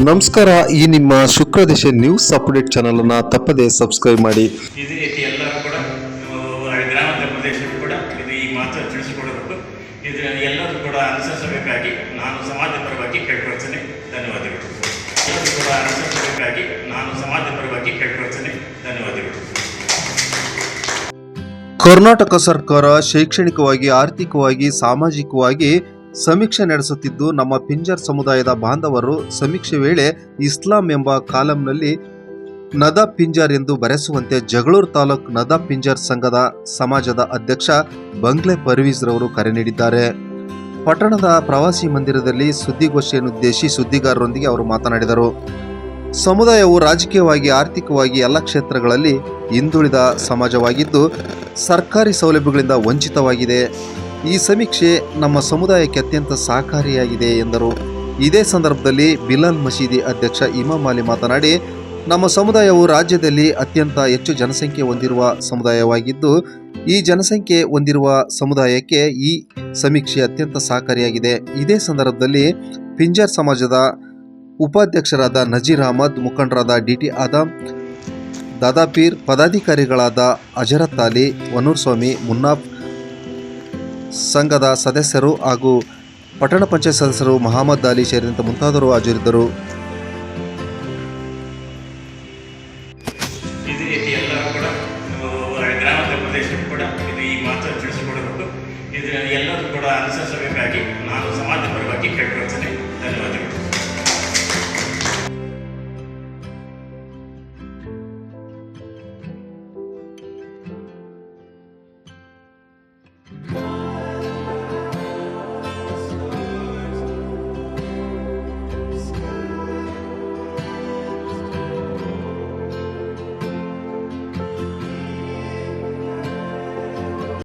ನಮಸ್ಕಾರ ಈ ನಿಮ್ಮ Shukra Dishe news update channel ಅನ್ನ ತಪ್ಪದೆ ಸಬ್ಸ್ಕ್ರೈಬ್ ಮಾಡಿ. ಇದೇ ರೀತಿ ಎಲ್ಲರೂ ಕೂಡ ಆ, ಗ್ರಾಮಾಂತರ ಪ್ರದೇಶಕ್ಕೂ ಕೂಡ ಇದು ಈ ಮಾತು ತಿಳಿಸಿಕೊಡಬೇಕು. ಇದು ಎಲ್ಲರೂ ಕೂಡ ಅನುಸರಿಸಬೇಕಾಗಿ ನಾನು ಸಮಾಜ ಪರವಾಗಿ ಕೇಳ್ಕೊಳ್ತೇನೆ. ಧನ್ಯವಾದಗಳು. ಎಲ್ಲರೂ ಕೂಡ ಅನುಸರಿಸಬೇಕಾಗಿ ನಾನು ಸಮಾಜ ಪರವಾಗಿ ಕೇಳ್ಕೊಳ್ತೇನೆ. ಧನ್ಯವಾದಗಳು. ಕರ್ನಾಟಕ ಸರ್ಕಾರ ಶೈಕ್ಷಣಿಕವಾಗಿ ಆರ್ಥಿಕವಾಗಿ ಸಾಮಾಜಿಕವಾಗಿ ಸಮೀಕ್ಷೆ ನಡೆಸುತ್ತಿದ್ದು, ನಮ್ಮ ಪಿಂಜರ್ ಸಮುದಾಯದ ಬಾಂಧವರು ಸಮೀಕ್ಷೆ ವೇಳೆ ಇಸ್ಲಾಂ ಎಂಬ ಕಾಲಂನಲ್ಲಿ ನದಾ ಪಿಂಜರ್ ಎಂದು ಬರೆಸುವಂತೆ ಜಗಳೂರು ತಾಲೂಕ್ ನದಾ ಪಿಂಜರ್ ಸಂಘದ ಸಮಾಜದ ಅಧ್ಯಕ್ಷ ಬಂಗ್ಲೆ ಪರ್ವೀಸ್ ರವರು ಕರೆ ನೀಡಿದ್ದಾರೆ. ಪಟ್ಟಣದ ಪ್ರವಾಸಿ ಮಂದಿರದಲ್ಲಿ ಸುದ್ದಿಗೋಷ್ಠಿಯನ್ನುದ್ದೇಶಿ ಸುದ್ದಿಗಾರರೊಂದಿಗೆ ಅವರು ಮಾತನಾಡಿದರು. ಸಮುದಾಯವು ರಾಜಕೀಯವಾಗಿ, ಆರ್ಥಿಕವಾಗಿ ಎಲ್ಲ ಕ್ಷೇತ್ರಗಳಲ್ಲಿ ಹಿಂದುಳಿದ ಸಮಾಜವಾಗಿದ್ದು, ಸರ್ಕಾರಿ ಸೌಲಭ್ಯಗಳಿಂದ ವಂಚಿತವಾಗಿದೆ. ಈ ಸಮೀಕ್ಷೆ ನಮ್ಮ ಸಮುದಾಯಕ್ಕೆ ಅತ್ಯಂತ ಸಹಕಾರಿಯಾಗಿದೆ ಎಂದರು. ಇದೇ ಸಂದರ್ಭದಲ್ಲಿ ಬಿಲಾಲ್ ಮಸೀದಿ ಅಧ್ಯಕ್ಷ ಇಮಾಮ್ ಅಲಿ ಮಾತನಾಡಿ, ನಮ್ಮ ಸಮುದಾಯವು ರಾಜ್ಯದಲ್ಲಿ ಅತ್ಯಂತ ಹೆಚ್ಚು ಜನಸಂಖ್ಯೆ ಹೊಂದಿರುವ ಸಮುದಾಯವಾಗಿದ್ದು, ಈ ಜನಸಂಖ್ಯೆ ಹೊಂದಿರುವ ಸಮುದಾಯಕ್ಕೆ ಈ ಸಮೀಕ್ಷೆ ಅತ್ಯಂತ ಸಹಕಾರಿಯಾಗಿದೆ. ಇದೇ ಸಂದರ್ಭದಲ್ಲಿ ಪಿಂಜರ್ ಸಮಾಜದ ಉಪಾಧ್ಯಕ್ಷರಾದ ನಜೀರ್ ಅಹಮದ್, ಮುಖಂಡರಾದ ಡಿ ಟಿ ಆದಮ್, ದಾದಾಪೀರ್, ಪದಾಧಿಕಾರಿಗಳಾದ ಅಜರತ್ ಅಲಿ ವನೂರ್ ಸ್ವಾಮಿ ಮುನ್ನಾಫ್ ಸಂಘದ ಸದಸ್ಯರು ಹಾಗೂ ಪಟ್ಟಣ ಪಂಚಾಯತ್ ಸದಸ್ಯರು ಮಹಮ್ಮದ್ ಅಲಿ ಸೇರಿದಂತೆ ಮುಂತಾದವರು ಹಾಜರಿದ್ದರು. ಎಲ್ಲರೂ ಕೂಡ ಅನುಸರಿಸಬೇಕಾಗಿ ನಾನು ಸಮಾಜ ಪರವಾಗಿ ಕೇಳ್ಕೊಳ್ತೇನೆ.